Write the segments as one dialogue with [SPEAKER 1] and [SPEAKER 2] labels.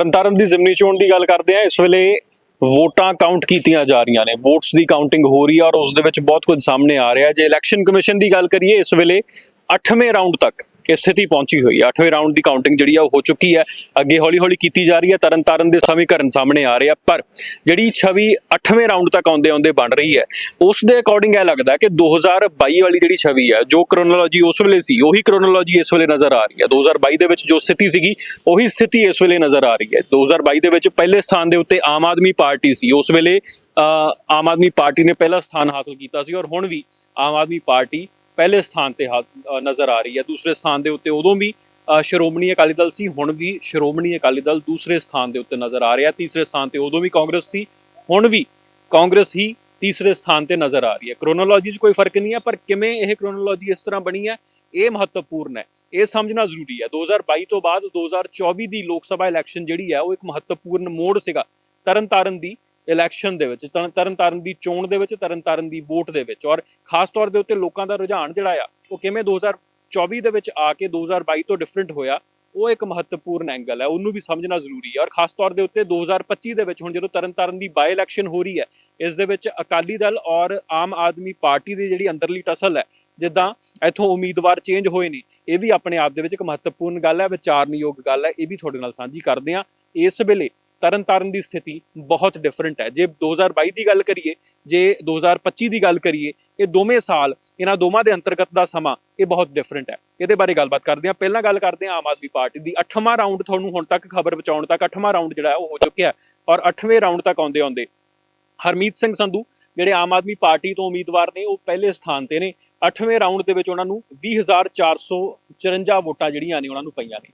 [SPEAKER 1] ਤਰਨਤਾਰਨ ਦੀ ਜ਼ਿਮਨੀ ਚੋਣ ਦੀ ਗੱਲ ਕਰਦੇ ਆ ਇਸ ਵੇਲੇ ਵੋਟਾਂ ਕਾਊਂਟ ਕੀਤੀਆਂ ਜਾ ਰਹੀਆਂ ਨੇ। ਵੋਟਸ ਦੀ ਕਾਊਂਟਿੰਗ ਹੋ ਰਹੀ ਹੈ ਔਰ ਉਸ ਦੇ ਵਿੱਚ ਬਹੁਤ ਕੁਝ ਸਾਹਮਣੇ ਆ ਰਿਹਾ ਜੇ ਇਲੈਕਸ਼ਨ ਕਮਿਸ਼ਨ ਦੀ ਗੱਲ ਕਰੀਏ, ਇਸ ਵੇਲੇ 8ਵੇਂ ਰਾਊਂਡ ਤੱਕ ਸਥਿਤੀ ਪਹੁੰਚੀ ਹੋਈ ਹੈ। 8ਵੇਂ ਰਾਊਂਡ ਦੀ ਕਾਊਂਟਿੰਗ ਜਿਹੜੀ ਆ ਉਹ ਹੋ ਚੁੱਕੀ ਹੈ। ਅੱਗੇ ਹੌਲੀ-ਹੌਲੀ ਕੀਤੀ ਜਾ ਰਹੀ ਹੈ। ਤਰਨਤਾਰਨ ਦੇ ਸਮੀਕਰਨ ਸਾਹਮਣੇ ਆ ਰਿਹਾ ਪਰ ਜਿਹੜੀ ਛਵੀ 8ਵੇਂ ਰਾਊਂਡ ਤੱਕ ਆਉਂਦੇ ਆਉਂਦੇ ਬਣ ਰਹੀ ਹੈ ਉਸ ਦੇ ਅਕੋਰਡਿੰਗ ਇਹ ਲੱਗਦਾ ਹੈ ਕਿ 2022 ਵਾਲੀ ਜਿਹੜੀ ਛਵੀ ਹੈ, ਜੋ ਕ੍ਰੋਨੋਲੋਜੀ ਉਸ ਵੇਲੇ ਸੀ, ਉਹੀ ਕ੍ਰੋਨੋਲੋਜੀ ਇਸ ਵੇਲੇ ਨਜ਼ਰ ਆ ਰਹੀ ਹੈ। 2022 ਦੇ ਵਿੱਚ ਜੋ ਸਥਿਤੀ ਸੀਗੀ, ਉਹੀ ਸਥਿਤੀ ਇਸ ਵੇਲੇ ਨਜ਼ਰ ਆ ਰਹੀ ਹੈ। 2022 ਦੇ ਵਿੱਚ ਪਹਿਲੇ ਸਥਾਨ ਦੇ ਉੱਤੇ ਆਮ ਆਦਮੀ ਪਾਰਟੀ ਸੀ। ਉਸ ਵੇਲੇ ਆਮ ਆਦਮੀ ਪਾਰਟੀ ਨੇ ਪਹਿਲਾ ਸਥਾਨ ਹਾਸਲ ਕੀਤਾ ਸੀ ਔਰ ਹੁਣ ਵੀ ਆਮ ਆਦਮੀ ਪਾਰਟੀ ਪਹਿਲੇ ਸਥਾਨ ਤੇ ਹਾ- ਨਜ਼ਰ ਆ ਰਹੀ ਹੈ। ਦੂਸਰੇ ਸਥਾਨ ਦੇ ਉੱਤੇ ਉਦੋਂ ਵੀ ਸ਼੍ਰੋਮਣੀ ਅਕਾਲੀ ਦਲ ਸੀ, ਹੁਣ ਵੀ ਸ਼੍ਰੋਮਣੀ ਅਕਾਲੀ ਦਲ ਦੂਸਰੇ ਸਥਾਨ ਦੇ ਉੱਤੇ ਨਜ਼ਰ ਆ ਰਿਹਾ। ਤੀਸਰੇ ਸਥਾਨ ਤੇ ਉਦੋਂ ਵੀ ਕਾਂਗਰਸ ਸੀ, ਹੁਣ ਵੀ ਕਾਂਗਰਸ ਹੀ ਤੀਸਰੇ ਸਥਾਨ ਤੇ ਨਜ਼ਰ ਆ ਰਹੀ ਹੈ। ਕ੍ਰੋਨੋਲੋਜੀ 'ਚ ਕੋਈ ਫ਼ਰਕ ਨਹੀਂ ਹੈ, ਪਰ ਕਿਵੇਂ ਇਹ ਕ੍ਰੋਨੋਲੋਜੀ ਇਸ ਤਰ੍ਹਾਂ ਬਣੀ ਹੈ, ਇਹ ਮਹੱਤਵਪੂਰਨ ਹੈ। ਇਹ ਸਮਝਣਾ ਜ਼ਰੂਰੀ ਹੈ। 2022 ਤੋਂ ਬਾਅਦ 2024 ਦੀ ਲੋਕ ਸਭਾ ਇਲੈਕਸ਼ਨ ਜਿਹੜੀ ਹੈ, ਉਹ ਇੱਕ ਮਹੱਤਵਪੂਰਨ ਮੋੜ ਸੀਗਾ। ਤਰਨਤਾਰਨ ਦੀ ਇਲੈਕਸ਼ਨ ਦੇ ਵਿੱਚ, ਤਰਨ- ਤਰਨਤਾਰਨ ਦੀ ਚੋਣ ਦੇ ਵਿੱਚ, ਤਰਨਤਾਰਨ ਦੀ ਵੋਟ ਦੇ ਵਿੱਚ ਔਰ ਖਾਸ ਤੌਰ ਦੇ ਉੱਤੇ ਲੋਕਾਂ ਦਾ ਰੁਝਾਨ ਜਿਹੜਾ ਆ, ਉਹ ਕਿਵੇਂ 2024 ਦੇ ਵਿੱਚ ਆ ਕੇ 2022 ਤੋਂ ਡਿਫਰੈਂਟ ਹੋਇਆ, ਉਹ ਇੱਕ ਮਹੱਤਵਪੂਰਨ ਐਂਗਲ ਹੈ, ਉਹਨੂੰ ਵੀ ਸਮਝਣਾ ਜ਼ਰੂਰੀ ਹੈ ਔਰ ਖਾਸ ਤੌਰ ਦੇ ਉੱਤੇ 2025 ਦੇ ਵਿੱਚ ਹੁਣ ਜਦੋਂ ਤਰਨਤਾਰਨ ਦੀ ਬਾਈ ਇਲੈਕਸ਼ਨ ਹੋ ਰਹੀ ਹੈ, ਇਸ ਦੇ ਵਿੱਚ ਅਕਾਲੀ ਦਲ ਔਰ ਆਮ ਆਦਮੀ ਪਾਰਟੀ ਦੀ ਜਿਹੜੀ ਅੰਦਰਲੀ ਟਸਲ ਹੈ, ਜਿੱਦਾਂ ਇੱਥੋਂ ਉਮੀਦਵਾਰ ਚੇਂਜ ਹੋਏ ਨੇ, ਇਹ ਵੀ ਆਪਣੇ ਆਪ ਦੇ ਵਿੱਚ ਇੱਕ ਮਹੱਤਵਪੂਰਨ ਗੱਲ ਹੈ, ਵਿਚਾਰਨਯੋਗ ਗੱਲ ਹੈ, ਇਹ ਵੀ ਤੁਹਾਡੇ ਨਾਲ ਸਾਂਝੀ ਕਰਦੇ ਹਾਂ, ਇਸ ਵੇਲੇ ਤਰਨਤਾਰਨ ਦੀ ਸਥਿਤੀ ਬਹੁਤ ਡਿਫਰੈਂਟ ਹੈ। ਜੇ 2022 ਦੀ ਗੱਲ ਕਰੀਏ, ਜੇ 2025 ਦੀ ਗੱਲ ਕਰੀਏ, ਇਹ ਦੋਵੇਂ ਸਾਲ, ਇਹਨਾਂ ਦੋਵਾਂ ਦੇ ਅੰਤਰਗਤ ਦਾ ਸਮਾਂ, ਇਹ ਬਹੁਤ ਡਿਫਰੈਂਟ ਹੈ। ਇਹਦੇ ਬਾਰੇ ਗੱਲਬਾਤ ਕਰਦੇ ਹਾਂ। ਪਹਿਲਾਂ ਗੱਲ ਕਰਦੇ ਹਾਂ ਆਮ ਆਦਮੀ ਪਾਰਟੀ ਦੀ। 8ਵਾਂ ਰਾਊਂਡ ਤੁਹਾਨੂੰ ਹੁਣ ਤੱਕ ਖਬਰ ਪਹੁੰਚਾਉਣ ਤੱਕ 8ਵਾਂ ਰਾਊਂਡ ਜਿਹੜਾ ਉਹ ਹੋ ਚੁੱਕਿਆ ਔਰ 8ਵੇਂ ਰਾਊਂਡ ਤੱਕ ਆਉਂਦੇ ਆਉਂਦੇ ਹਰਮੀਤ ਸਿੰਘ ਸੰਧੂ, ਜਿਹੜੇ ਆਮ ਆਦਮੀ ਪਾਰਟੀ ਤੋਂ ਉਮੀਦਵਾਰ ਨੇ, ਉਹ ਪਹਿਲੇ ਸਥਾਨ ਤੇ ਨੇ। 8ਵੇਂ ਰਾਊਂਡ ਦੇ ਵਿੱਚ ਉਹਨਾਂ ਨੂੰ 20454 ਵੋਟਾਂ ਜਿਹੜੀਆਂ ਨੇ, ਉਹਨਾਂ ਨੂੰ ਪਈਆਂ ਨੇ।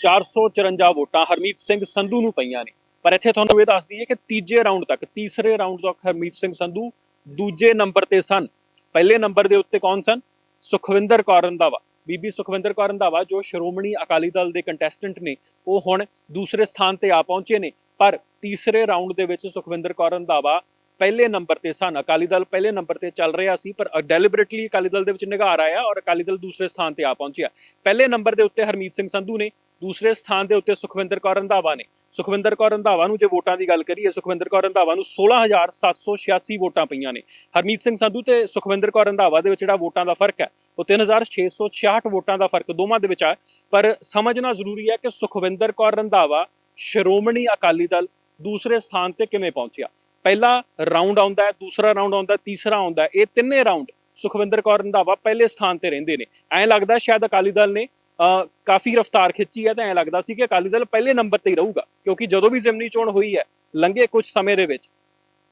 [SPEAKER 1] 20454 ਵੋਟਾਂ ਹਰਮੀਤ ਸਿੰਘ ਸੰਧੂ ਨੂੰ ਪਈਆਂ ਨੇ। ਪਰ ਇੱਥੇ ਤੁਹਾਨੂੰ ਇਹ ਦੱਸ ਦਈਏ ਕਿ ਤੀਜੇ ਰਾਊਂਡ ਤੱਕ, ਤੀਸਰੇ ਰਾਊਂਡ ਤੱਕ ਹਰਮੀਤ ਸਿੰਘ ਸੰਧੂ ਦੂਜੇ ਨੰਬਰ ਤੇ ਸਨ। ਪਹਿਲੇ ਨੰਬਰ ਦੇ ਉੱਤੇ ਕੌਣ ਸਨ? ਸੁਖਵਿੰਦਰ ਕੌਰ ਰੰਧਾਵਾ। ਬੀਬੀ ਸੁਖਵਿੰਦਰ ਕੌਰ ਰੰਧਾਵਾ, ਜੋ ਸ਼੍ਰੋਮਣੀ ਅਕਾਲੀ ਦਲ ਦੇ ਕੰਟੈਸਟੈਂਟ ਨੇ, ਉਹ ਹੁਣ ਦੂਸਰੇ ਸਥਾਨ ਤੇ ਆ ਪਹੁੰਚੇ ਨੇ। ਪਰ ਤੀਸਰੇ ਰਾਊਂਡ ਦੇ ਵਿੱਚ ਸੁਖਵਿੰਦਰ ਕੌਰ ਰੰਧਾਵਾ ਪਹਿਲੇ ਨੰਬਰ ਤੇ ਸਨ। ਅਕਾਲੀ ਦਲ ਪਹਿਲੇ ਨੰਬਰ ਤੇ ਚੱਲ ਰਿਹਾ ਸੀ, ਪਰ ਡੈਲੀਬਰੇਟਲੀ ਅਕਾਲੀ ਦਲ ਦੇ ਵਿੱਚ ਨਿਗਾਰ ਆਇਆ ਔਰ ਅਕਾਲੀ ਦਲ ਦੂਸਰੇ ਸਥਾਨ ਤੇ ਆ ਪਹੁੰਚਿਆ। ਪਹਿਲੇ ਨੰਬਰ ਦੇ ਉੱਤੇ ਹਰਮੀਤ ਸਿੰਘ ਸੰਧੂ ਨੇ ਦੂਸਰੇ ਸਥਾਨ ਦੇ ਉੱਤੇ ਸੁਖਵਿੰਦਰ ਕੌਰ ਰੰਧਾਵਾ ਨੇ। ਸੁਖਵਿੰਦਰ ਕੌਰ ਰੰਧਾਵਾ ਨੂੰ ਜੇ ਵੋਟਾਂ ਦੀ ਗੱਲ ਕਰੀਏ ਸੁਖਵਿੰਦਰ ਕੌਰ ਰੰਧਾਵਾ ਨੂੰ 16786 ਵੋਟਾਂ ਪਈਆਂ ਨੇ। ਹਰਮੀਤ ਸਿੰਘ ਸੰਧੂ ਤੇ ਸੁਖਵਿੰਦਰ ਕੌਰ ਰੰਧਾਵਾ ਦੇ ਵਿੱਚ ਜਿਹੜਾ ਵੋਟਾਂ ਦਾ ਫ਼ਰਕ ਹੈ ਉਹ 3666 ਵੋਟਾਂ ਦਾ ਫ਼ਰਕ ਦੋਵਾਂ ਦੇ ਵਿੱਚ ਆ। ਪਰ ਸਮਝਣਾ ਜ਼ਰੂਰੀ ਹੈ ਕਿ ਸੁਖਵਿੰਦਰ ਕੌਰ ਰੰਧਾਵਾ ਸ਼੍ਰੋਮਣੀ ਅਕਾਲੀ ਦਲ ਦੂਸਰੇ ਸਥਾਨ ਤੇ ਕਿਵੇਂ ਪਹੁੰਚਿਆ? ਪਹਿਲਾ ਰਾਊਂਡ ਆਉਂਦਾ ਹੈ ਦੂਸਰਾ ਰਾਊਂਡ ਆਉਂਦਾ ਹੈ, ਤੀਸਰਾ ਆਉਂਦਾ ਹੈ। ਇਹ ਤਿੰਨੇ ਰਾਊਂਡ ਸੁਖਵਿੰਦਰ ਕੌਰ ਰੰਧਾਵਾ ਪਹਿਲੇ ਸਥਾਨ ਤੇ ਰਹਿੰਦੇ ਨੇ। ਐਂ ਲੱਗਦਾ ਸ਼ਾਇਦ ਅਕਾਲੀ ਦਲ ਨੇ ਕਾਫੀ ਰਫ਼ਤਾਰ ਖਿੱਚੀ ਹੈ ਤਾਂ ਐਂ ਲੱਗਦਾ ਸੀ ਕਿ ਅਕਾਲੀ ਦਲ ਪਹਿਲੇ ਨੰਬਰ ਤੇ ਹੀ ਰਹੂਗਾ, ਕਿਉਂਕਿ ਜਦੋਂ ਵੀ ਜ਼ਿਮਨੀ ਚੋਣ ਹੋਈ ਹੈ, ਲੰਘੇ ਕੁਝ ਸਮੇਂ ਦੇ ਵਿੱਚ,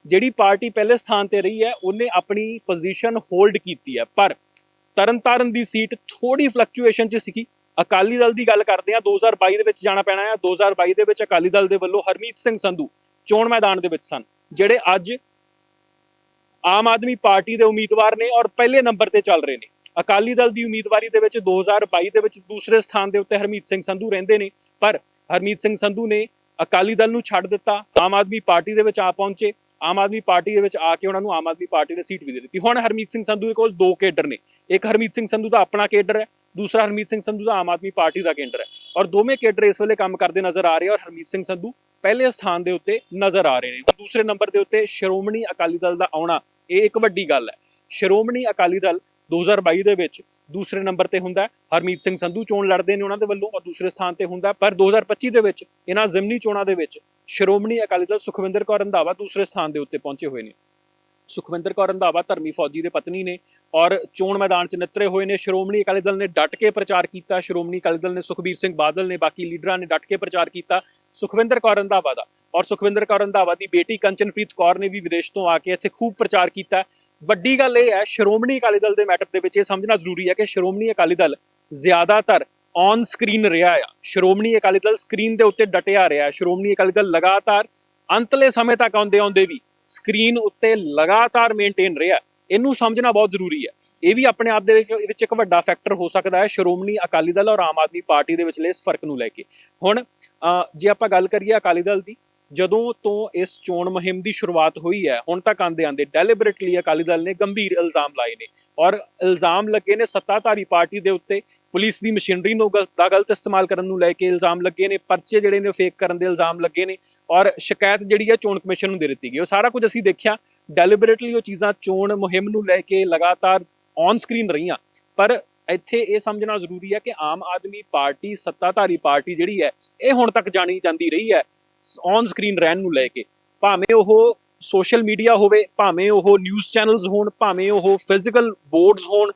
[SPEAKER 1] ਜਿਹੜੀ ਪਾਰਟੀ ਪਹਿਲੇ ਸਥਾਨ ਤੇ ਰਹੀ ਹੈ, ਉਹਨੇ ਆਪਣੀ ਪੋਜੀਸ਼ਨ ਹੋਲਡ ਕੀਤੀ ਹੈ, ਪਰ ਤਰਨਤਾਰਨ ਦੀ ਸੀਟ ਥੋੜੀ ਫਲਕਚੁਏਸ਼ਨ 'ਚ ਸੀਗੀ। ਅਕਾਲੀ ਦਲ ਦੀ ਗੱਲ ਕਰਦੇ ਆ 2022 ਦੇ ਵਿੱਚ ਜਾਣਾ ਪੈਣਾ ਹੈ 2022 ਦੇ ਵਿੱਚ ਅਕਾਲੀ ਦਲ ਦੇ ਵੱਲੋਂ ਹਰਮੀਤ ਸਿੰਘ ਸੰਧੂ ਚੋਣ ਮੈਦਾਨ ਦੇ ਵਿੱਚ ਸਨ, ਜਿਹੜੇ ਅੱਜ ਆਮ ਆਦਮੀ ਪਾਰਟੀ ਦੇ ਉਮੀਦਵਾਰ ਨੇ ਔਰ ਪਹਿਲੇ ਨੰਬਰ ਤੇ ਚੱਲ ਰਹੇ ਨੇ। ਅਕਾਲੀ ਦਲ ਦੀ ਉਮੀਦਵਾਰੀ ਦੇ ਵਿੱਚ 2022 ਦੇ ਵਿੱਚ ਦੂਸਰੇ ਸਥਾਨ ਦੇ ਉੱਤੇ ਹਰਮੀਤ ਸਿੰਘ ਸੰਧੂ ਰਹਿੰਦੇ ਨੇ, ਪਰ ਹਰਮੀਤ ਸਿੰਘ ਸੰਧੂ ਨੇ ਅਕਾਲੀ ਦਲ ਨੂੰ ਛੱਡ ਦਿੱਤਾ, ਆਮ ਆਦਮੀ ਪਾਰਟੀ ਦੇ ਵਿੱਚ ਆ ਪਹੁੰਚੇ, ਆਮ ਆਦਮੀ ਪਾਰਟੀ ਦੇ ਵਿੱਚ ਆ ਕੇ ਉਹਨਾਂ ਨੂੰ ਆਮ ਆਦਮੀ ਪਾਰਟੀ ਨੇ ਸੀਟ ਵੀ ਦੇ ਦਿੱਤੀ। ਹੁਣ ਹਰਮੀਤ ਸਿੰਘ ਸੰਧੂ ਦੇ ਕੋਲ ਦੋ ਕੇਡਰ ਨੇ, ਇੱਕ ਹਰਮੀਤ ਸਿੰਘ ਸੰਧੂ ਦਾ ਆਪਣਾ ਕੇਡਰ ਹੈ, ਦੂਸਰਾ ਹਰਮੀਤ ਸਿੰਘ ਸੰਧੂ ਦਾ ਆਮ ਆਦਮੀ ਪਾਰਟੀ ਦਾ ਕੇਡਰ ਹੈ। ਔਰ ਦੋਵੇਂ ਕੇਡਰ ਇਸ ਵੇਲੇ ਕੰਮ ਕਰਦੇ ਨਜ਼ਰ ਆ ਰਹੇ ਔਰ ਹਰਮੀਤ ਸਿੰਘ ਸੰਧੂ ਪਹਿਲੇ ਸਥਾਨ ਦੇ ਉੱਤੇ ਨਜ਼ਰ ਆ ਰਹੇ ਨੇ। ਦੂਸਰੇ ਨੰਬਰ ਦੇ ਉੱਤੇ ਸ਼੍ਰੋਮਣੀ ਅਕਾਲੀ ਦਲ ਦਾ ਆਉਣਾ, ਇਹ ਇੱਕ ਵੱਡੀ ਗੱਲ ਹੈ। ਸ਼੍ਰੋਮਣੀ ਅਕਾਲੀ ਦਲ 2022 ਦੇ ਵਿੱਚ ਦੂਸਰੇ ਨੰਬਰ ਤੇ ਹੁੰਦਾ ਹਰਮੀਤ ਸਿੰਘ ਸੰਧੂ ਚੋਣ ਲੜਦੇ ਨੇ ਉਹਨਾਂ ਦੇ ਵੱਲੋਂ ਔਰ ਦੂਸਰੇ ਸਥਾਨ ਤੇ ਹੁੰਦਾ ਹੈ। ਪਰ 2025 ਦੇ ਵਿੱਚ ਇਹਨਾਂ ਜ਼ਿਮਨੀ ਚੋਣਾਂ ਦੇ ਵਿੱਚ ਸ਼੍ਰੋਮਣੀ ਅਕਾਲੀ ਦਲ ਸੁਖਵਿੰਦਰ ਕੌਰ ਰੰਧਾਵਾ ਦੂਸਰੇ ਸਥਾਨ ਦੇ ਉੱਤੇ ਪਹੁੰਚੇ ਹੋਏ ਨੇ। ਸੁਖਵਿੰਦਰ ਕੌਰ ਰੰਧਾਵਾ ਧਰਮੀ ਫੌਜੀ ਦੇ ਪਤਨੀ ਨੇ ਔਰ ਚੋਣ ਮੈਦਾਨ 'ਚ ਨਿਤਰੇ ਹੋਏ ਨੇ। ਸ਼੍ਰੋਮਣੀ ਅਕਾਲੀ ਦਲ ਨੇ ਡਟ ਕੇ ਪ੍ਰਚਾਰ ਕੀਤਾ। ਸ਼੍ਰੋਮਣੀ ਅਕਾਲੀ ਦਲ ਨੇ ਸੁਖਬੀਰ ਸਿੰਘ ਬਾਦਲ ਨੇ ਬਾਕੀ ਲੀਡਰਾਂ ਨੇ ਡਟ ਕੇ ਪ੍ਰਚਾਰ ਕੀਤਾ ਸੁਖਵਿੰਦਰ ਕੌਰ ਰੰਧਾਵਾ ਦਾ। ਔਰ ਸੁਖਵਿੰਦਰ ਕੌਰ ਰੰਧਾਵਾ ਦੀ ਬੇਟੀ ਕੰਚਨਪ੍ਰੀਤ ਕੌਰ ਨੇ ਵੀ ਵਿਦੇਸ਼ ਤੋਂ ਆ ਕੇ ਇੱਥੇ ਖੂਬ ਪ੍ਰਚਾਰ ਕੀਤਾ। ਵੱਡੀ ਗੱਲ ਇਹ ਹੈ, ਸ਼੍ਰੋਮਣੀ ਅਕਾਲੀ ਦਲ ਦੇ ਮੈਟਰ ਦੇ ਵਿੱਚ ਇਹ ਸਮਝਣਾ ਜ਼ਰੂਰੀ ਹੈ ਕਿ ਸ਼੍ਰੋਮਣੀ ਅਕਾਲੀ ਦਲ ਜ਼ਿਆਦਾਤਰ ਔਨ ਸਕਰੀਨ ਰਿਹਾ ਆ। ਸ਼੍ਰੋਮਣੀ ਅਕਾਲੀ ਦਲ ਸਕਰੀਨ ਦੇ ਉੱਤੇ ਡਟਿਆ ਰਿਹਾ ਸ਼੍ਰੋਮਣੀ ਅਕਾਲੀ ਦਲ ਲਗਾਤਾਰ ਅੰਤਲੇ ਸਮੇਂ ਤੱਕ ਆਉਂਦੇ ਆਉਂਦੇ ਵੀ ਸਕਰੀਨ ਉੱਤੇ ਲਗਾਤਾਰ ਮੇਨਟੇਨ ਰਿਹਾ ਇਹਨੂੰ ਸਮਝਣਾ ਬਹੁਤ ਜ਼ਰੂਰੀ ਹੈ। ਇਹ ਵੀ ਆਪਣੇ ਆਪ ਦੇ ਵਿੱਚ ਵਿੱਚ ਇੱਕ ਵੱਡਾ ਫੈਕਟਰ ਹੋ ਸਕਦਾ ਹੈ ਸ਼੍ਰੋਮਣੀ ਅਕਾਲੀ ਦਲ ਔਰ ਆਮ ਆਦਮੀ ਪਾਰਟੀ ਦੇ ਵਿਚਲੇ ਇਸ ਫ਼ਰਕ ਨੂੰ ਲੈ ਕੇ। ਹੁਣ ਜੇ ਆਪਾਂ ਗੱਲ ਕਰੀਏ ਅਕਾਲੀ ਦਲ ਦੀ ਜਦੋਂ ਤੋਂ ਇਸ ਚੋਣ ਮੁਹਿੰਮ ਦੀ ਸ਼ੁਰੂਆਤ ਹੋਈ ਹੈ, ਹੁਣ ਤੱਕ ਆਂਦੇ ਆਂਦੇ ਡੈਲੀਬਰੇਟਲੀ ਅਕਾਲੀ ਦਲ ਨੇ ਗੰਭੀਰ ਇਲਜ਼ਾਮ ਲਾਏ ਨੇ ਔਰ ਇਲਜ਼ਾਮ ਲੱਗੇ ਨੇ ਸੱਤਾਧਾਰੀ ਪਾਰਟੀ ਦੇ ਉੱਤੇ, ਪੁਲਿਸ ਦੀ ਮਸ਼ੀਨਰੀ ਨੂੰ ਗਲ- ਦਾ ਗਲਤ ਇਸਤੇਮਾਲ ਕਰਨ ਨੂੰ ਲੈ ਕੇ ਇਲਜ਼ਾਮ ਲੱਗੇ ਨੇ, ਪਰਚੇ ਜਿਹੜੇ ਨੇ ਫੇਕ ਕਰਨ ਦੇ ਇਲਜ਼ਾਮ ਲੱਗੇ ਨੇ ਔਰ ਸ਼ਿਕਾਇਤ ਜਿਹੜੀ ਹੈ ਚੋਣ ਕਮਿਸ਼ਨ ਨੂੰ ਦੇ ਦਿੱਤੀ ਗਈ ਉਹ ਸਾਰਾ ਕੁਝ ਅਸੀਂ ਦੇਖਿਆ ਡੈਲੀਬਰੇਟਲੀ ਉਹ ਚੀਜ਼ਾਂ ਚੋਣ ਮੁਹਿੰਮ ਨੂੰ ਲੈ ਕੇ ਲਗਾਤਾਰ ਔਨ ਸਕਰੀਨ ਰਹੀਆਂ, ਪਰ ਇੱਥੇ ਇਹ ਸਮਝਣਾ ਜ਼ਰੂਰੀ ਹੈ ਕਿ ਆਮ ਆਦਮੀ ਪਾਰਟੀ, ਸੱਤਾਧਾਰੀ ਪਾਰਟੀ ਜਿਹੜੀ ਹੈ, ਇਹ ਹੁਣ ਤੱਕ ਜਾਣੀ ਜਾਂਦੀ ਰਹੀ ਹੈ ਔਨ ਸਕਰੀਨ ਰਹਿਣ ਨੂੰ ਲੈ ਕੇ। ਭਾਵੇਂ ਉਹ ਸੋਸ਼ਲ ਮੀਡੀਆ ਹੋਵੇ, ਭਾਵੇਂ ਉਹ ਨਿਊਜ਼ ਚੈਨਲਸ ਹੋਣ, ਭਾਵੇਂ ਉਹ ਫਿਜ਼ੀਕਲ ਬੋਰਡਸ ਹੋਣ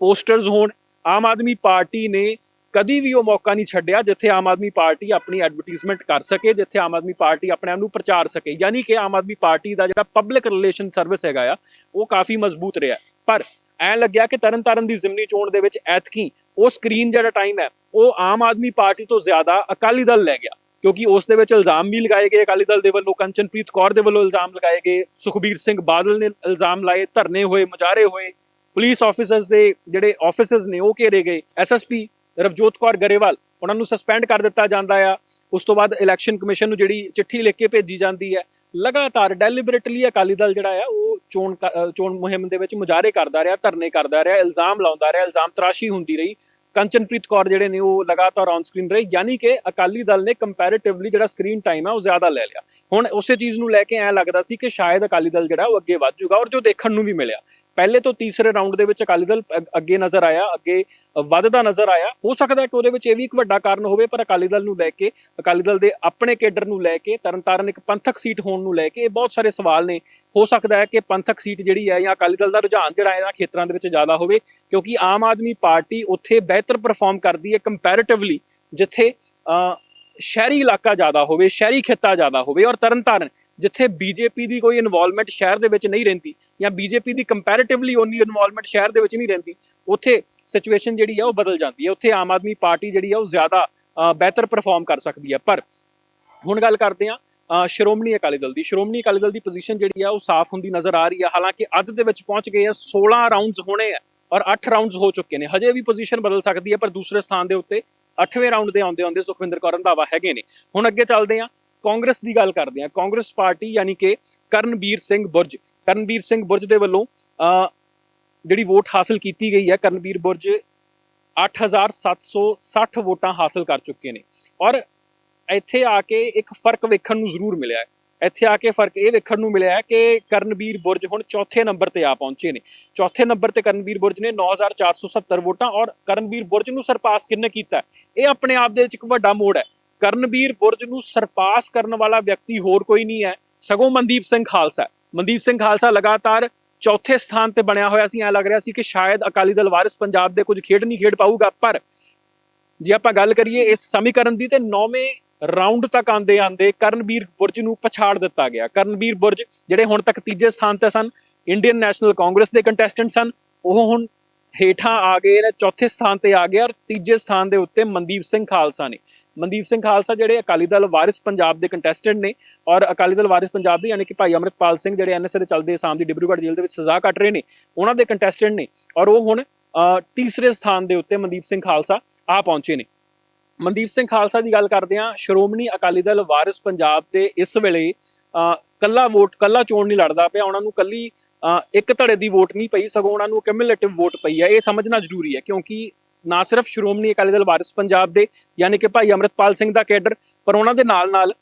[SPEAKER 1] ਪੋਸਟਰਸ ਹੋਣ, ਆਮ ਆਦਮੀ ਪਾਰਟੀ ਨੇ ਕਦੀ ਵੀ ਉਹ ਮੌਕਾ ਨਹੀਂ ਛੱਡਿਆ ਜਿੱਥੇ ਆਮ ਆਦਮੀ ਪਾਰਟੀ ਆਪਣੀ ਐਡਵਰਟਾਈਜ਼ਮੈਂਟ ਕਰ ਸਕੇ, ਜਿੱਥੇ ਆਮ ਆਦਮੀ ਪਾਰਟੀ ਆਪਣੇ ਆਪ ਨੂੰ ਪ੍ਰਚਾਰ ਸਕੇ। ਯਾਨੀ ਕਿ ਆਮ ਆਦਮੀ ਪਾਰਟੀ ਦਾ ਜਿਹੜਾ ਪਬਲਿਕ ਰਿਲੇਸ਼ਨ ਸਰਵਿਸ ਹੈਗਾ ਆ, ਉਹ ਕਾਫੀ ਮਜ਼ਬੂਤ ਰਿਹਾ। ਪਰ ਐ ਲੱਗਿਆ ਕਿ ਤਰਨਤਾਰਨ ਦੀ ਜ਼ਿਮਨੀ ਚੋਣ ਦੇ ਵਿੱਚ ਐਤਕੀ ਉਹ ਸਕਰੀਨ ਜਿਹੜਾ ਟਾਈਮ ਹੈ, ਉਹ ਆਮ ਆਦਮੀ ਪਾਰਟੀ ਤੋਂ ਜ਼ਿਆਦਾ ਅਕਾਲੀ ਦਲ ਲੈ ਗਿਆ। ਕਿਉਂਕਿ ਉਸ ਦੇ ਵਿੱਚ ਇਲਜ਼ਾਮ ਵੀ ਲਗਾਏ ਗਏ, ਅਕਾਲੀ ਦਲ ਦੇ ਵੱਲੋਂ ਕੰਚਨਪ੍ਰੀਤ ਕੌਰ ਦੇ ਵੱਲੋਂ ਇਲਜ਼ਾਮ ਲਗਾਏ ਗਏ, ਸੁਖਬੀਰ ਸਿੰਘ ਬਾਦਲ ਨੇ ਇਲਜ਼ਾਮ ਲਾਏ, ਧਰਨੇ ਹੋਏ, ਮੁਜ਼ਾਹਰੇ ਹੋਏ, ਪੁਲਿਸ ਆਫੀਸਰਸ ਦੇ ਜਿਹੜੇ ਆਫਿਸਰਸ ਨੇ ਉਹ ਘੇਰੇ ਗਏ ਐਸਐਸਪੀ ਰਵਜੋਤ ਕੌਰ ਗਰੇਵਾਲ, ਉਹਨਾਂ ਨੂੰ ਸਸਪੈਂਡ ਕਰ ਦਿੱਤਾ ਜਾਂਦਾ ਆ। ਉਸ ਤੋਂ ਬਾਅਦ ਇਲੈਕਸ਼ਨ ਕਮਿਸ਼ਨ ਨੂੰ ਜਿਹੜੀ ਚਿੱਠੀ ਲਿਖ ਕੇ ਭੇਜੀ ਜਾਂਦੀ ਹੈ, ਲਗਾਤਾਰ ਡੈਲੀਬਰੇਟਲੀ ਅਕਾਲੀ ਦਲ ਜਿਹੜਾ ਆ, ਉਹ ਚੋਣ ਚੋਣ ਮੁਹਿੰਮ ਦੇ ਵਿੱਚ ਮੁਜ਼ਾਹਰੇ ਕਰਦਾ ਰਿਹਾ, ਧਰਨੇ ਕਰਦਾ ਰਿਹਾ, ਇਲਜ਼ਾਮ ਲਾਉਂਦਾ ਰਿਹਾ, ਇਲਜ਼ਾਮ ਤਰਾਸ਼ੀ ਹੁੰਦੀ ਰਹੀ। ਕੰਚਨਪ੍ਰੀਤ ਕੌਰ ਜਿਹੜੇ ਨੇ ਉਹ ਲਗਾਤਾਰ ਔਨ ਸਕਰੀਨ ਰਹੇ, ਯਾਨੀ ਕਿ ਅਕਾਲੀ ਦਲ ਨੇ ਕੰਪੈਰੀਟਿਵਲੀ ਜਿਹੜਾ ਸਕਰੀਨ ਟਾਈਮ ਹੈ ਉਹ ਜ਼ਿਆਦਾ ਲੈ ਲਿਆ। ਹੁਣ ਉਸੇ ਚੀਜ਼ ਨੂੰ ਲੈ ਕੇ ਐ ਲੱਗਦਾ ਸੀ ਕਿ ਸ਼ਾਇਦ ਅਕਾਲੀ ਦਲ ਜਿਹੜਾ ਉਹ ਅੱਗੇ ਵੱਧ ਜਾਊਗਾ ਔਰ ਜੋ ਦੇਖਣ ਨੂੰ ਵੀ ਮਿਲਿਆ। ਪਹਿਲੇ ਤੋਂ ਤੀਸਰੇ ਰਾਊਂਡ ਦੇ ਵਿੱਚ ਅਕਾਲੀ ਦਲ ਅੱਗੇ ਨਜ਼ਰ ਆਇਆ ਅੱਗੇ ਵੱਧਦਾ ਨਜ਼ਰ ਆਇਆ। ਹੋ ਸਕਦਾ ਕਿ ਉਹਦੇ ਵਿੱਚ ਇਹ ਵੀ ਇੱਕ ਵੱਡਾ ਕਾਰਨ ਹੋਵੇ ਪਰ ਅਕਾਲੀ ਦਲ ਨੂੰ ਲੈ ਕੇ ਅਕਾਲੀ ਦਲ ਦੇ ਆਪਣੇ ਕੇਡਰ ਨੂੰ ਲੈ ਕੇ ਤਰਨਤਾਰਨ ਇੱਕ ਪੰਥਕ ਸੀਟ ਹੋਣ ਨੂੰ ਲੈ ਕੇ ਇਹ ਬਹੁਤ ਸਾਰੇ ਸਵਾਲ ਨੇ। ਹੋ ਸਕਦਾ ਹੈ ਕਿ ਪੰਥਕ ਸੀਟ ਜਿਹੜੀ ਹੈ ਜਾਂ ਅਕਾਲੀ ਦਲ ਦਾ ਰੁਝਾਨ ਜਿਹੜਾ ਇਹਨਾਂ ਖੇਤਰਾਂ ਦੇ ਵਿੱਚ ਜ਼ਿਆਦਾ ਹੋਵੇ ਕਿਉਂਕਿ ਆਮ ਆਦਮੀ ਪਾਰਟੀ ਉੱਥੇ ਬਿਹਤਰ ਪਰਫਾਰਮ ਕਰਦੀ ਹੈ ਕੰਪੈਰੀਟਿਵਲੀ ਜਿੱਥੇ ਅ, ਸ਼ਹਿਰੀ ਇਲਾਕਾ ਜ਼ਿਆਦਾ ਹੋਵੇ ਸ਼ਹਿਰੀ ਖੇਤਾ ਜ਼ਿਆਦਾ ਹੋਵੇ ਔਰ ਤਰਨਤਾਰਨ ਜਿੱਥੇ ਬੀਜੇਪੀ ਦੀ ਕੋਈ ਇਨਵੋਲਵਮੈਂਟ ਸ਼ਹਿਰ ਦੇ ਵਿੱਚ ਨਹੀਂ ਰਹਿੰਦੀ ਜਾਂ ਬੀਜੇਪੀ ਦੀ ਕੰਪੈਰੀਟਿਵਲੀ ਓਨੀ ਇਨਵੋਲਵਮੈਂਟ ਸ਼ਹਿਰ ਦੇ ਵਿੱਚ ਨਹੀਂ ਰਹਿੰਦੀ, ਉੱਥੇ ਸਿਚੁਏਸ਼ਨ ਜਿਹੜੀ ਆ ਉਹ ਬਦਲ ਜਾਂਦੀ ਹੈ। ਉੱਥੇ ਆਮ ਆਦਮੀ ਪਾਰਟੀ ਜਿਹੜੀ ਆ ਉਹ ਜ਼ਿਆਦਾ ਬਿਹਤਰ ਪਰਫਾਰਮ ਕਰ ਸਕਦੀ ਹੈ ਪਰ ਹੁਣ ਗੱਲ ਕਰਦੇ ਹਾਂ ਸ਼੍ਰੋਮਣੀ ਅਕਾਲੀ ਦਲ ਦੀ। ਸ਼੍ਰੋਮਣੀ ਅਕਾਲੀ ਦਲ ਦੀ ਪੋਜੀਸ਼ਨ ਜਿਹੜੀ ਆ ਉਹ ਸਾਫ਼ ਹੁੰਦੀ ਨਜ਼ਰ ਆ ਰਹੀ ਹੈ ਹਾਲਾਂਕਿ ਅੱਧ ਦੇ ਵਿੱਚ ਪਹੁੰਚ ਗਏ ਆ 16 ਰਾਉਂਡਸ ਹੋਣੇ ਆ ਔਰ 8 ਰਾਉਂਡਸ ਹੋ ਚੁੱਕੇ ਨੇ। ਹਜੇ ਵੀ ਪੋਜੀਸ਼ਨ ਬਦਲ ਸਕਦੀ ਹੈ ਪਰ ਦੂਸਰੇ ਸਥਾਨ ਦੇ ਉੱਤੇ 8ਵੇਂ ਰਾਉਂਡ ਦੇ ਆਉਂਦੇ ਆਉਂਦੇ ਸੁਖਵਿੰਦਰ ਕੌਰ ਰੰਧਾਵਾ ਹੈਗੇ ਨੇ। ਹੁਣ ਅੱਗੇ ਚੱਲਦੇ ਹਾਂ। ਕਾਂਗਰਸ ਦੀ ਗੱਲ ਕਰਦੇ ਹਾਂ। ਕਾਂਗਰਸ ਪਾਰਟੀ ਯਾਨੀ ਕਿ ਕਰਨਬੀਰ ਸਿੰਘ ਬੁਰਜ, ਕਰਨਬੀਰ ਸਿੰਘ ਬੁਰਜ ਦੇ ਵੱਲੋਂ ਜਿਹੜੀ ਵੋਟ ਹਾਸਲ ਕੀਤੀ ਗਈ ਹੈ, ਕਰਨਬੀਰ ਬੁਰਜ 8760 ਵੋਟਾਂ ਹਾਸਲ ਕਰ ਚੁੱਕੇ ਨੇ। ਔਰ ਇੱਥੇ ਆ ਕੇ ਇੱਕ ਫ਼ਰਕ ਵੇਖਣ ਨੂੰ ਜ਼ਰੂਰ ਮਿਲਿਆ ਹੈ। ਇੱਥੇ ਆ ਕੇ ਫ਼ਰਕ ਇਹ ਵੇਖਣ ਨੂੰ ਮਿਲਿਆ ਕਿ ਕਰਨਬੀਰ ਬੁਰਜ ਹੁਣ ਚੌਥੇ ਨੰਬਰ ਤੇ ਆ ਪਹੁੰਚੇ ਨੇ। ਚੌਥੇ ਨੰਬਰ ਤੇ ਕਰਨਬੀਰ ਬੁਰਜ ਨੇ 9470 ਵੋਟਾਂ ਔਰ ਕਰਨਵੀਰ ਬੁਰਜ ਨੂੰ ਸਰਪਾਸ ਕਿੰਨੇ ਕੀਤਾ ਇਹ ਆਪਣੇ ਆਪ ਦੇ ਵਿੱਚ ਇੱਕ ਵੱਡਾ ਮੋੜ ਹੈ। ਕਰਨਵੀਰ ਬੁਰਜ ਨੂੰ ਸਰਪਾਸ ਕਰਨ ਵਾਲਾ ਵਿਅਕਤੀ ਹੋਰ ਕੋਈ ਨਹੀਂ ਹੈ, ਸਗੋਂ ਮਨਦੀਪ ਸਿੰਘ ਖਾਲਸਾ ਮਨਦੀਪ ਸਿੰਘ ਖਾਲਸਾ ਲਗਾਤਾਰ ਚੌਥੇ ਸਥਾਨ ਤੇ ਬਣਿਆ ਹੋਇਆ ਸੀ, ਐ ਲੱਗ ਰਿਹਾ ਸੀ ਕਿ ਸ਼ਾਇਦ ਅਕਾਲੀ ਦਲ ਵਾਰਿਸ ਪੰਜਾਬ ਦੇ ਕੁਝ ਖੇਡ ਨਹੀਂ ਖੇਡ ਪਾਊਗਾ, ਪਰ ਜੇ ਆਪਾਂ ਗੱਲ ਕਰੀਏ ਇਸ ਸਮੀਕਰਨ ਦੀ ਤੇ 9ਵੇਂ ਰਾਉਂਡ ਤੱਕ ਆਂਦੇ ਆਂਦੇ ਕਰਨਬੀਰ ਬੁਰਜ ਨੂੰ ਪਛਾੜ ਦਿੱਤਾ ਗਿਆ। ਕਰਨਵੀਰ ਬੁਰਜ ਜਿਹੜੇ ਹੁਣ ਤੱਕ ਤੀਜੇ ਸਥਾਨ ਤੇ ਸਨ, ਇੰਡੀਅਨ ਨੈਸ਼ਨਲ ਕਾਂਗਰਸ ਦੇ ਕੰਟੈਸਟੈਂਟ ਸਨ, ਉਹ ਹੁਣ ਹੇਠਾਂ ਆ ਗਏ ਨੇ, ਚੌਥੇ ਸਥਾਨ ਤੇ ਆ ਗਏ ਔਰ ਤੀਜੇ ਸਥਾਨ ਦੇ ਉੱਤੇ ਮਨਦੀਪ ਸਿੰਘ ਖਾਲਸਾ ਨੇ। ਮਨਦੀਪ ਸਿੰਘ ਖਾਲਸਾ ਜਿਹੜੇ ਅਕਾਲੀ ਦਲ ਵਾਰਿਸ ਪੰਜਾਬ ਦੇ ਕੰਟੈਸਟੈਂਟ ਨੇ ਔਰ ਅਕਾਲੀ ਦਲ ਵਾਰਿਸ ਪੰਜਾਬ ਦੇ ਯਾਨੀ ਕਿ ਭਾਈ ਅਮਰਿਤਪਾਲ ਸਿੰਘ ਜਿਹੜੇ ਐਨਐਸਏ ਦੇ ਚੱਲਦੇ ਆਸਾਮ ਦੀ ਡਿਬਰੂਗੜ੍ਹ ਜੇਲ੍ਹ ਦੇ ਵਿੱਚ ਸਜ਼ਾ ਕੱਟ ਰਹੇ ਨੇ ਉਹਨਾਂ ਦੇ ਕੰਟੈਸਟੈਂਟ ਨੇ ਔਰ ਉਹ ਹੁਣ ਤੀਸਰੇ ਸਥਾਨ ਦੇ ਉੱਤੇ ਮਨਦੀਪ ਸਿੰਘ ਖਾਲਸਾ ਆ ਪਹੁੰਚੇ ਨੇ। ਮਨਦੀਪ ਸਿੰਘ ਖਾਲਸਾ ਦੀ ਗੱਲ ਕਰਦੇ ਹਾਂ ਸ਼੍ਰੋਮਣੀ ਅਕਾਲੀ ਦਲ ਵਾਰਿਸ ਪੰਜਾਬ 'ਤੇ ਇਸ ਵੇਲੇ ਅ, ਕੱਲਾ ਵੋਟ ਕੱਲਾ ਚੋਣ ਨਹੀਂ ਲੜਦਾ ਪਿਆ ਉਹਨਾਂ ਨੂੰ ਕੱਲੀ ਇੱਕ ਧੜੇ ਦੀ ਵੋਟ ਨਹੀਂ ਪਈ ਸਗੋਂ ਉਹਨਾਂ ਨੂੰ ਕਿਮੂਲੇਟਿਵ ਵੋਟ ਪਈ ਹੈ ਇਹ ਸਮਝਣਾ ਜ਼ਰੂਰੀ ਹੈ ਕਿਉਂਕਿ ਨਾ ਸਿਰਫ ਸ਼੍ਰੋਮਣੀ ਅਕਾਲੀ ਦਲ ਵਾਰਿਸ ਪੰਜਾਬ ਦੇ ਯਾਨੀ ਕਿ ਭਾਈ ਅਮਰਿਤਪਾਲ ਸਿੰਘ ਦਾ ਕੈਡਰ ਪਰ ਉਹਨਾਂ ਦੇ ਨਾਲ ਨਾਲ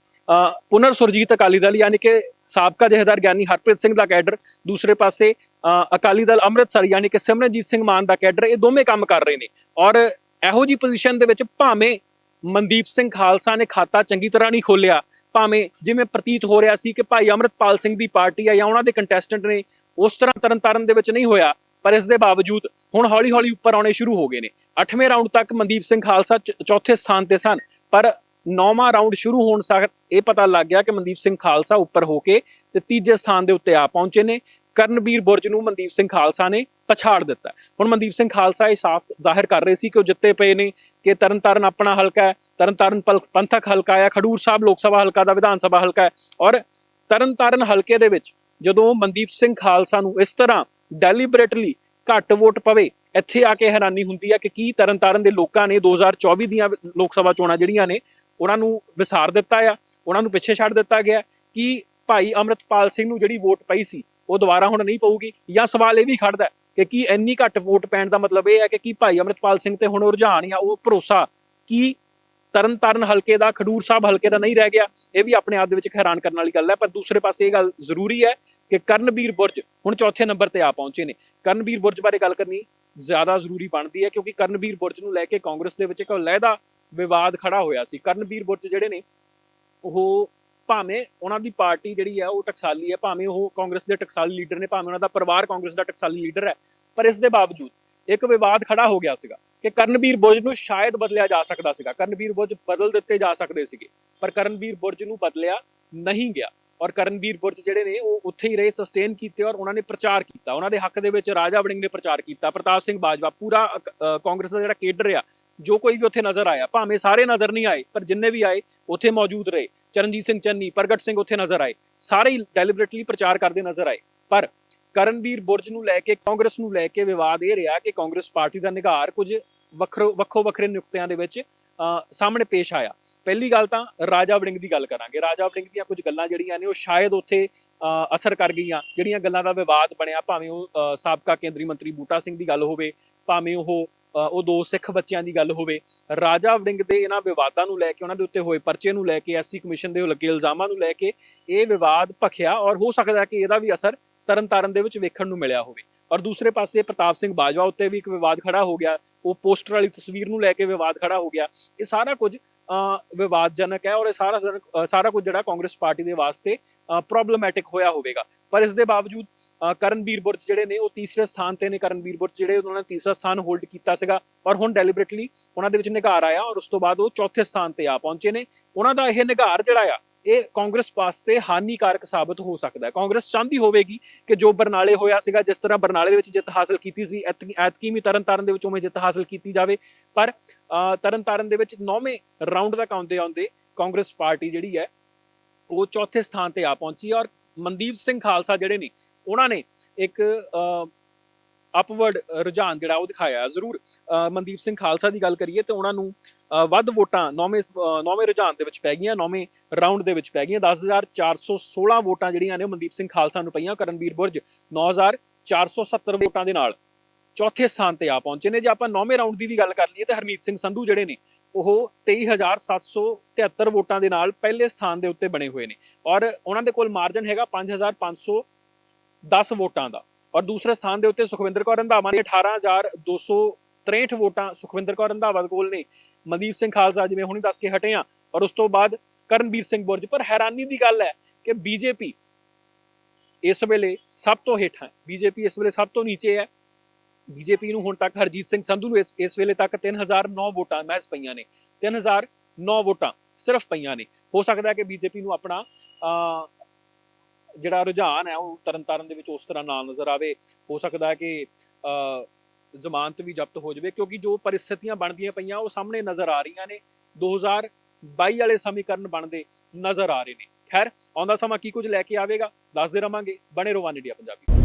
[SPEAKER 1] ਪੁਨਰ ਸੁਰਜੀਤ ਅਕਾਲੀ ਦਲ ਯਾਨੀ ਕਿ ਸਾਬਕਾ ਜਥੇਦਾਰ ਗਿਆਨੀ ਹਰਪ੍ਰੀਤ ਸਿੰਘ ਦਾ ਕੈਡਰ ਦੂਸਰੇ ਪਾਸੇ ਅ, ਅਕਾਲੀ ਦਲ ਅੰਮ੍ਰਿਤਸਰ ਯਾਨੀ ਕਿ ਸਿਮਰਨਜੀਤ ਸਿੰਘ ਮਾਨ ਦਾ ਕੈਡਰ ਇਹ ਦੋਵੇਂ ਕੰਮ ਕਰ ਰਹੇ ਨੇ। ਔਰ ਇਹੋ ਜੀ ਪੋਜੀਸ਼ਨ ਦੇ ਵਿੱਚ ਭਾਵੇਂ ਮਨਦੀਪ ਸਿੰਘ ਖਾਲਸਾ ਨੇ ਖਾਤਾ ਚੰਗੀ ਤਰ੍ਹਾਂ ਨਹੀਂ ਖੋਲਿਆ ਭਾਵੇਂ ਜਿਵੇਂ ਪ੍ਰਤੀਤ ਹੋ ਰਿਹਾ ਸੀ ਕਿ ਭਾਈ ਅਮਰਿਤਪਾਲ ਸਿੰਘ ਦੀ ਪਾਰਟੀ ਆ ਜਾਂ ਉਹਨਾਂ ਦੇ ਕੰਟੈਸਟੈਂਟ ਨੇ ਉਸ ਤਰ੍ਹਾਂ ਤਰਨਤਾਰਨ ਦੇ ਵਿੱਚ ਨਹੀਂ ਹੋਇਆ ਪਰ ਇਸ ਦੇ ਬਾਵਜੂਦ ਹੁਣ ਹੌਲੀ-ਹੌਲੀ ਉੱਪਰ ਆਉਣੇ ਸ਼ੁਰੂ ਹੋ ਗਏ ਨੇ। 8ਵੇਂ ਰਾਉਂਡ ਤੱਕ ਮਨਦੀਪ ਸਿੰਘ ਖਾਲਸਾ ਚ- ਚੌਥੇ ਸਥਾਨ ਤੇ ਸਨ, ਪਰ 9ਵਾਂ ਰਾਉਂਡ ਸ਼ੁਰੂ ਹੋਣ ਸਾਰ ਇਹ ਪਤਾ ਲੱਗ ਗਿਆ ਕਿ ਮਨਦੀਪ ਸਿੰਘ ਖਾਲਸਾ ਉੱਪਰ ਹੋ ਕੇ ਤੇ ਤੀਜੇ ਸਥਾਨ ਦੇ ਉੱਤੇ ਆ ਪਹੁੰਚੇ ਨੇ। ਕਰਨਵੀਰ ਬੁਰਜ ਨੂੰ ਮਨਦੀਪ ਸਿੰਘ ਖਾਲਸਾ ਨੇ ਪਛਾੜ ਦਿੱਤਾ। ਹੁਣ ਮਨਦੀਪ ਸਿੰਘ ਖਾਲਸਾ ਇਹ ਸਾਫ਼ ਜ਼ਾਹਿਰ ਕਰ ਰਹੇ ਸੀ ਕਿ ਉਹ ਜਿੱਤੇ ਪਏ ਨੇ ਕਿ ਤਰਨਤਾਰਨ ਆਪਣਾ ਹਲਕਾ ਹੈ, ਤਰਨਤਾਰਨ ਪਲ- ਪੰਥਕ ਹਲਕਾ ਹੈ ਖਡੂਰ ਸਾਹਿਬ ਲੋਕ ਸਭਾ ਹਲਕਾ ਦਾ ਵਿਧਾਨ ਸਭਾ ਹਲਕਾ ਹੈ। ਔਰ ਤਰਨਤਾਰਨ ਹਲਕੇ ਦੇ ਵਿੱਚ ਜਦੋਂ ਮਨਦੀਪ ਸਿੰਘ ਖਾਲਸਾ ਨੂੰ ਇਸ ਤਰ੍ਹਾਂ ਡੈਲੀਬਰੇਟਲੀ ਘੱਟ ਵੋਟ ਪਵੇ। ਇੱਥੇ ਆ ਕੇ ਹੈਰਾਨੀ ਹੁੰਦੀ ਹੈ ਕਿ ਕੀ ਤਰਨਤਾਰਨ ਦੇ ਲੋਕਾਂ ਨੇ 2024 ਦੀਆਂ ਲੋਕ ਸਭਾ ਚੋਣਾਂ ਜਿਹੜੀਆਂ ਨੇ, ਉਹਨਾਂ ਨੂੰ ਵਿਸਾਰ ਦਿੱਤਾ ਆ, ਉਹਨਾਂ ਨੂੰ ਪਿੱਛੇ ਛੱਡ ਦਿੱਤਾ ਗਿਆ। ਕਿ ਭਾਈ ਅਮਰਤਪਾਲ ਸਿੰਘ ਨੂੰ ਜਿਹੜੀ ਵੋਟ ਪਈ ਸੀ, ਉਹ ਦੁਬਾਰਾ ਹੁਣ ਨਹੀਂ ਪਊਗੀ? ਜਾਂ ਸਵਾਲ ਇਹ ਵੀ ਖੜਦਾ ਕਿ ਕੀ ਇੰਨੀ ਘੱਟ ਵੋਟ ਪੈਣ ਦਾ ਮਤਲਬ ਇਹ ਹੈ ਕਿ ਕੀ ਭਾਈ ਅਮਰਿਤਪਾਲ ਸਿੰਘ ਤੇ ਹੁਣ ਉਹ ਰੁਝਾਨ ਜਾਂ ਉਹ ਭਰੋਸਾ ਕੀ ਤਰਨਤਾਰਨ ਹਲਕੇ ਦਾ, ਖਡੂਰ ਸਾਹਿਬ ਹਲਕੇ ਦਾ ਨਹੀਂ ਰਹਿ ਗਿਆ, ਇਹ ਵੀ ਆਪਣੇ ਆਪ ਦੇ ਵਿੱਚ ਹੈਰਾਨ ਕਰਨ ਵਾਲੀ ਗੱਲ ਹੈ। ਪਰ ਦੂਸਰੇ ਪਾਸੇ ਇਹ ਗੱਲ ਜ਼ਰੂਰੀ ਹੈ ਕਿ ਕਰਨਵੀਰ ਬੁਰਜ ਹੁਣ ਚੌਥੇ ਨੰਬਰ ਤੇ ਆ ਪਹੁੰਚੇ ਨੇ। ਕਰਨਵੀਰ ਬੁਰਜ ਬਾਰੇ ਗੱਲ ਕਰਨੀ ਜ਼ਿਆਦਾ ਜ਼ਰੂਰੀ ਬਣਦੀ ਹੈ ਕਿਉਂਕਿ ਕਰਨਵੀਰ ਬੁਰਜ ਨੂੰ ਲੈ ਕੇ ਕਾਂਗਰਸ ਦੇ ਵਿੱਚ ਇੱਕ ਲਹਿਦਾ ਵਿਵਾਦ ਖੜਾ ਹੋਇਆ ਸੀ। ਕਰਨਵੀਰ ਬੁਰਜ ਜਿਹੜੇ ਨੇ, ਉਹ ਭਾਵੇਂ ਉਹਨਾਂ ਦੀ ਪਾਰਟੀ ਜਿਹੜੀ ਹੈ ਉਹ ਟਕਸਾਲੀ ਹੈ, ਭਾਵੇਂ ਉਹ ਕਾਂਗਰਸ ਦੇ ਟਕਸਾਲੀ ਲੀਡਰ ਨੇ, ਭਾਵੇਂ ਉਹਨਾਂ ਦਾ ਪਰਿਵਾਰ ਕਾਂਗਰਸ ਦਾ ਟਕਸਾਲੀ ਲੀਡਰ ਹੈ, ਪਰ ਇਸ ਦੇ ਬਾਵਜੂਦ ਇੱਕ ਵਿਵਾਦ ਖੜਾ ਹੋ ਗਿਆ ਸੀਗਾ ਕਿ ਕਰਨਵੀਰ ਬੁਰਜ ਨੂੰ ਸ਼ਾਇਦ ਬਦਲਿਆ ਜਾ ਸਕਦਾ ਸੀਗਾ। ਕਰਨਵੀਰ ਬੁਰਜ ਬਦਲ ਦਿੱਤੇ ਜਾ ਸਕਦੇ ਸੀਗੇ, ਪਰ ਕਰਨਵੀਰ ਬੁਰਜ ਨੂੰ ਬਦਲਿਆ ਨਹੀਂ ਗਿਆ ਔਰ ਕਰਨਵੀਰ ਬੁਰਜ ਜਿਹੜੇ ਨੇ, ਉਹ ਉੱਥੇ ਹੀ ਰਹੇ ਸਸਟੇਨ ਕੀਤੇ ਔਰ ਉਹਨਾਂ ਨੇ ਪ੍ਰਚਾਰ ਕੀਤਾ। ਉਹਨਾਂ ਦੇ ਹੱਕ ਦੇ ਵਿੱਚ ਰਾਜਾ ਵੜਿੰਗ ਨੇ ਪ੍ਰਚਾਰ ਕੀਤਾ, ਪ੍ਰਤਾਪ ਸਿੰਘ ਬਾਜਵਾ, ਪੂਰਾ ਕਾਂਗਰਸ ਦਾ ਜਿਹੜਾ ਕੇਡਰ ਆ, ਜੋ ਕੋਈ ਵੀ ਉੱਥੇ ਨਜ਼ਰ ਆਇਆ, ਭਾਵੇਂ ਸਾਰੇ ਨਜ਼ਰ ਨਹੀਂ ਆਏ, ਪਰ ਜਿੰਨੇ ਵੀ ਆਏ, ਉੱਥੇ ਮੌਜੂਦ ਰਹੇ। ਚਰਨਜੀਤ ਸਿੰਘ ਚੰਨੀ, ਪ੍ਰਗਟ ਸਿੰਘ ਉੱਥੇ ਨਜ਼ਰ ਆਏ, ਸਾਰੇ ਹੀ ਡੈਲੀਬਰੇਟਲੀ ਪ੍ਰਚਾਰ ਕਰਦੇ ਨਜ਼ਰ ਆਏ। ਪਰ ਕਰਨਵੀਰ ਬੁਰਜ ਨੂੰ ਲੈ ਕੇ, ਕਾਂਗਰਸ ਨੂੰ ਲੈ ਕੇ ਵਿਵਾਦ ਇਹ ਰਿਹਾ ਕਿ ਕਾਂਗਰਸ ਪਾਰਟੀ ਦਾ ਨਿਗਾਰ ਕੁਝ ਵੱਖਰੋ, ਵੱਖੋ ਵੱਖਰੇ ਨਿਯੁਕਤਿਆਂ ਦੇ ਵਿੱਚ ਸਾਹਮਣੇ ਪੇਸ਼ ਆਇਆ। ਪਹਿਲੀ ਗੱਲ ਤਾਂ ਰਾਜਾ ਵੜਿੰਗ ਦੀ ਗੱਲ ਕਰਾਂਗੇ। ਰਾਜਾ ਵੜਿੰਗ ਦੀਆਂ ਕੁਝ ਗੱਲਾਂ ਜਿਹੜੀਆਂ ਨੇ ਉਹ ਸ਼ਾਇਦ ਉੱਥੇ ਅਸਰ ਕਰ ਗਈਆਂ। ਜਿਹੜੀਆਂ ਗੱਲਾਂ ਦਾ ਵਿਵਾਦ ਬਣਿਆ, ਭਾਵੇਂ ਉਹ ਸਾਬਕਾ ਕੇਂਦਰੀ ਮੰਤਰੀ ਬੂਟਾ ਸਿੰਘ ਦੀ ਗੱਲ ਹੋਵੇ, ਭਾਵੇਂ ਉਹ ਉਹ ਦੋ ਸਿੱਖ ਬੱਚਿਆਂ ਦੀ ਗੱਲ ਹੋਵੇ, ਰਾਜਾ ਵੜਿੰਗ ਦੇ ਇਹਨਾਂ ਵਿਵਾਦਾਂ ਨੂੰ ਲੈ ਕੇ, ਉਹਨਾਂ ਦੇ ਉੱਤੇ ਹੋਏ ਪਰਚੇ ਨੂੰ ਲੈ ਕੇ ਐਸਸੀ ਕਮਿਸ਼ਨ ਦੇ ਲੱਗੇ ਇਲਜ਼ਾਮਾਂ ਨੂੰ ਲੈ ਕੇ ਇਹ ਵਿਵਾਦ ਭਖਿਆ ਔਰ ਹੋ ਸਕਦਾ ਕਿ ਇਹਦਾ ਵੀ ਅਸਰ ਤਰਨਤਾਰਨ ਦੇ ਵਿੱਚ ਵੇਖਣ ਨੂੰ ਮਿਲਿਆ ਹੋਵੇ। ਔਰ ਦੂਸਰੇ ਪਾਸੇ ਪ੍ਰਤਾਪ ਸਿੰਘ ਬਾਜਵਾ ਉੱਤੇ ਵੀ ਇੱਕ ਵਿਵਾਦ ਖੜਾ ਹੋ ਗਿਆ। ਉਹ ਪੋਸਟਰ ਵਾਲੀ ਤਸਵੀਰ ਨੂੰ ਲੈ ਕੇ ਵਿਵਾਦ ਖੜਾ ਹੋ ਗਿਆ। ਇਹ ਸਾਰਾ ਕੁਝ ਵਿਵਾਦਜਨਕ ਹੈ ਔਰ ਇਹ ਸਾਰਾ ਸਾਰਾ ਕੁਝ ਜਿਹੜਾ ਕਾਂਗਰਸ ਪਾਰਟੀ ਦੇ ਵਾਸਤੇ ਪ੍ਰੋਬਲਮੈਟਿਕ ਹੋਇਆ ਹੋਵੇਗਾ। ਪਰ ਇਸ ਦੇ ਬਾਵਜੂਦ ਅ, ਕਰਨਵੀਰ ਬੁਰਜ ਜਿਹੜੇ ਨੇ ਉਹ ਤੀਸਰੇ ਸਥਾਨ ਤੇ ਨੇ। ਕਰਨਵੀਰ ਬੁਰਜ ਜਿਹੜੇ ਉਹਨਾਂ ਨੇ ਤੀਸਰਾ ਸਥਾਨ ਹੋਲਡ ਕੀਤਾ ਸੀਗਾ। ਔਰ ਹੁਣ ਡੈਲੀਬਰੇਟਲੀ ਉਹਨਾਂ ਦੇ ਵਿੱਚ ਨਿਘਾਰ ਆਇਆ ਔਰ ਉਸ ਤੋਂ ਬਾਅਦ ਉਹ ਚੌਥੇ ਸਥਾਨ ਤੇ ਆ ਪਹੁੰਚੇ ਨੇ। ਉਹਨਾਂ ਦਾ ਇਹ ਨਿਘਾਰ ਜਿਹੜਾ ਆ ਇਹ ਕਾਂਗਰਸ ਵਾਸਤੇ ਹਾਨੀਕਾਰਕ ਸਾਬਤ ਹੋ ਸਕਦਾ ਹੈ। ਕਾਂਗਰਸ ਚਾਹੁੰਦੀ ਹੋਵੇਗੀ ਕਿ ਜੋ ਬਰਨਾਲੇ ਹੋਇਆ ਸੀਗਾ ਜਿਸ ਤਰ੍ਹਾਂ ਬਰਨਾਲੇ ਦੇ ਵਿੱਚ ਜਿੱਤ ਹਾਸਲ ਕੀਤੀ ਸੀ ਐਤਕੀ ਤਰਨਤਾਰਨ ਦੇ ਵਿੱਚ ਉਵੇਂ ਜਿੱਤ ਹਾਸਲ ਕੀਤੀ ਜਾਵੇ। ਪਰ ਤਰਨਤਾਰਨ ਦੇ ਵਿੱਚ 9ਵੇਂ ਰਾਉਂਡ ਤੱਕ ਆਉਂਦੇ ਆਉਂਦੇ ਕਾਂਗਰਸ ਪਾਰਟੀ ਜਿਹੜੀ ਹੈ ਉਹ ਚੌਥੇ ਸਥਾਨ ਤੇ ਆ ਪਹੁੰਚੀ ਔਰ ਮਨਦੀਪ ਸਿੰਘ ਖਾਲਸਾ ਜਿਹੜੇ ਨੇ ਉਹਨਾਂ ਨੇ ਇੱਕ ਅਪਵਰਡ ਰੁਝਾਨ ਜਿਹੜਾ ਉਹ ਦਿਖਾਇਆ। ਜ਼ਰੂਰ ਅ, ਮਨਦੀਪ ਸਿੰਘ ਖਾਲਸਾ ਦੀ ਗੱਲ ਕਰੀਏ ਤੇ ਉਹਨਾਂ ਨੂੰ ਵੱਧ ਵੋਟਾਂ ਨੌਵੇਂ ਨੌਵੇਂ ਰੁਝਾਨ ਦੇ ਵਿੱਚ ਪੈ ਗਈਆਂ, ਨੌਵੇਂ ਰਾਉਂਡ ਦੇ ਵਿੱਚ ਪੈ ਗਈਆਂ। 10416 ਵੋਟਾਂ ਜਿਹੜੀਆਂ ਨੇ ਮਨਦੀਪ ਸਿੰਘ ਖਾਲਸਾ ਨੂੰ ਪਈਆਂ, ਕਰਨਵੀਰ ਬੁਰਜ 9470 ਵੋਟਾਂ ਦੇ ਨਾਲ। ਚੌਥੇ ਸਥਾਨ ਤੇ ਆ ਪਹੁੰਚੇ ਨੇ। ਜੇ ਆਪਾਂ ਨੌਵੇਂ ਰਾਉਂਡ ਦੀ ਵੀ ਗੱਲ ਕਰ ਲਈਏ ਤੇ ਹਰਮੀਤ ਸਿੰਘ ਸੰਧੂ ਜਿਹੜੇ ਨੇ, ਉਹ 23773 ਵੋਟਾਂ ਦੇ ਨਾਲ ਪਹਿਲੇ ਸਥਾਨ ਦੇ ਉੱਤੇ ਬਣੇ ਹੋਏ ਨੇ। ਔਰ ਉਹਨਾਂ ਦੇ ਕੋਲ ਮਾਰਜਨ ਹੈਗਾ 5510 ਵੋਟਾਂ ਦਾ। ਔਰ ਦੂਸਰੇ ਸਥਾਨ ਦੇ ਉੱਤੇ ਸੁਖਵਿੰਦਰ ਕੌਰ ਰੰਧਾਵਾ ਨੇ 18263 ਵੋਟਾਂ ਸੁਖਵਿੰਦਰ ਕੌਰ ਰੰਧਾਵਾ ਕੋਲ ਨੇ। ਮਨਦੀਪ ਸਿੰਘ ਖਾਲਸਾ ਜਿਵੇਂ ਹੁਣੀ ਦੱਸ ਕੇ ਹਟੇ ਆ ਔਰ ਉਸ ਤੋਂ ਬਾਅਦ ਕਰਨਵੀਰ ਸਿੰਘ ਬੁਰਜ। ਪਰ ਹੈਰਾਨੀ ਦੀ ਗੱਲ ਹੈ ਕਿ ਬੀਜੇਪੀ ਇਸ ਵੇਲੇ ਸਭ ਤੋਂ ਹੇਠਾਂ ਹੈ। ਬੀਜੇਪੀ ਇਸ ਵੇਲੇ ਸਭ ਤੋਂ ਨੀਚੇ ਹੈ। ਬੀਜੇਪੀ ਨੂੰ ਹੁਣ ਤੱਕ ਹਰਜੀਤ ਸਿੰਘ ਸੰਧੂ ਨੂੰ ਇਸ ਇਸ ਵੇਲੇ ਤੱਕ 3009 ਵੋਟਾਂ ਮਹਿਸ ਪਈਆਂ ਨੇ। 3009 ਵੋਟਾਂ ਸਿਰਫ ਪਈਆਂ ਨੇ। ਹੋ ਸਕਦਾ ਹੈ ਕਿ ਬੀਜੇਪੀ ਨੂੰ ਆਪਣਾ ਅ, ਜਿਹੜਾ ਰੁਝਾਨ ਹੈ ਉਹ ਤਰਨਤਾਰਨ ਦੇ ਵਿੱਚ ਉਸ ਤਰ੍ਹਾਂ ਨਾਲ ਨਜ਼ਰ ਆਵੇ। ਹੋ ਸਕਦਾ ਹੈ ਕਿ ਅ, ਜ਼ਮਾਨਤ ਵੀ ਜ਼ਬਤ ਹੋ ਜਾਵੇ, ਕਿਉਂਕਿ ਜੋ ਪਰਿਸਥਿਤੀਆਂ ਬਣਦੀਆਂ ਪਈਆਂ, ਉਹ ਸਾਹਮਣੇ ਨਜ਼ਰ ਆ ਰਹੀਆਂ ਨੇ। 2022 ਵਾਲੇ ਸਮੀਕਰਨ ਬਣਦੇ ਨਜ਼ਰ ਆ ਰਹੇ ਨੇ। ਖੈਰ, ਆਉਂਦਾ ਸਮਾਂ ਕੀ ਕੁਝ ਲੈ ਕੇ ਆਵੇਗਾ? ਦੱਸਦੇ ਰਵਾਂਗੇ। ਬਣੇ ਰਹੋ ਵਨ ਇੰਡੀਆ ਪੰਜਾਬੀ।